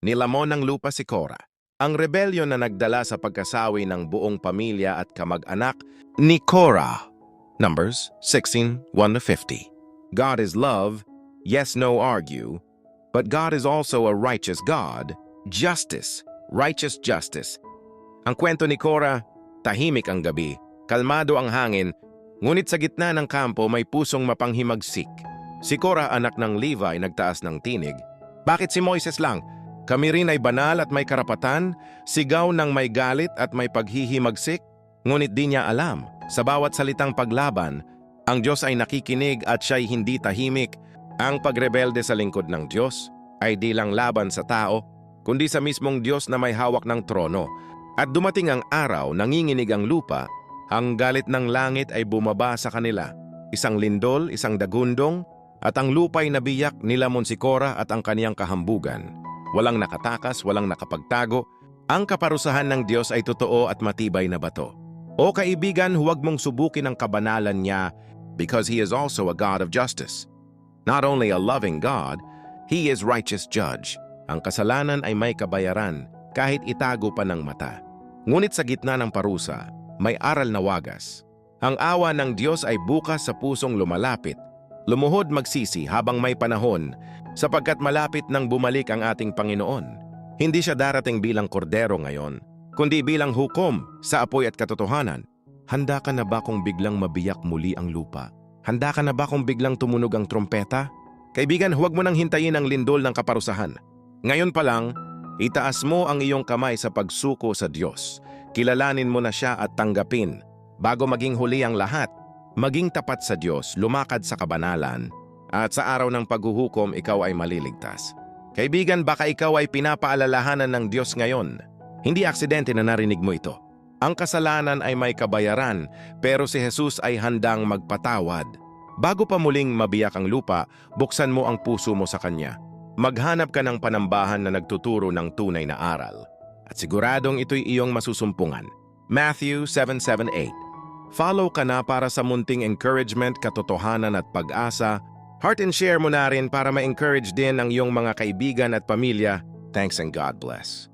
Nilamon ng lupa si Cora. Ang rebelyon na nagdala sa pagkasawi ng buong pamilya at kamag-anak ni Cora. Numbers 16, 1-50. God is love, yes, no argue, but God is also a righteous God, justice, righteous justice. Ang kwento ni Cora, tahimik ang gabi, kalmado ang hangin, ngunit sa gitna ng kampo may pusong mapanghimagsik. Si Cora anak ng Levi nagtaas ng tinig. Bakit si Moises lang? Kami rin ay banal at may karapatan, sigaw ng may galit at may paghihimagsik, ngunit di niya alam, sa bawat salitang paglaban, ang Diyos ay nakikinig at siya'y hindi tahimik. Ang pagrebelde sa lingkod ng Diyos ay di lang laban sa tao, kundi sa mismong Diyos na may hawak ng trono. At dumating ang araw, nanginginig ang lupa, ang galit ng langit ay bumaba sa kanila. Isang lindol, isang dagundong, at ang lupa'y nabiyak nilamon si Cora at ang kaniyang kahambugan. Walang nakatakas, walang nakapagtago. Ang kaparusahan ng Diyos ay totoo at matibay na bato. O kaibigan, huwag mong subukin ang kabanalan niya because He is also a God of justice. Not only a loving God, He is righteous judge. Ang kasalanan ay may kabayaran kahit itago pa ng mata. Ngunit sa gitna ng parusa, may aral na wagas. Ang awa ng Diyos ay bukas sa pusong lumalapit. Lumuhod magsisi habang may panahon sapagkat malapit nang bumalik ang ating Panginoon. Hindi siya darating bilang kordero ngayon, kundi bilang hukom sa apoy at katotohanan. Handa ka na ba kung biglang mabiyak muli ang lupa? Handa ka na ba kung biglang tumunog ang trompeta? Kaibigan, huwag mo nang hintayin ang lindol ng kaparusahan. Ngayon pa lang, itaas mo ang iyong kamay sa pagsuko sa Diyos. Kilalanin mo na siya at tanggapin. Bago maging huli ang lahat, maging tapat sa Diyos, lumakad sa kabanalan, at sa araw ng paghuhukom ikaw ay maliligtas. Kaibigan, baka ikaw ay pinapaalalahanan ng Diyos ngayon. Hindi aksidente na narinig mo ito. Ang kasalanan ay may kabayaran, pero si Jesus ay handang magpatawad. Bago pa muling mabiyak ang lupa, buksan mo ang puso mo sa Kanya. Maghanap ka ng panambahan na nagtuturo ng tunay na aral. At siguradong ito'y iyong masusumpungan. Matthew 7.7.8 Follow ka na para sa munting encouragement, katotohanan at pag-asa. Heart and share mo na rin para ma-encourage din ang iyong mga kaibigan at pamilya. Thanks and God bless.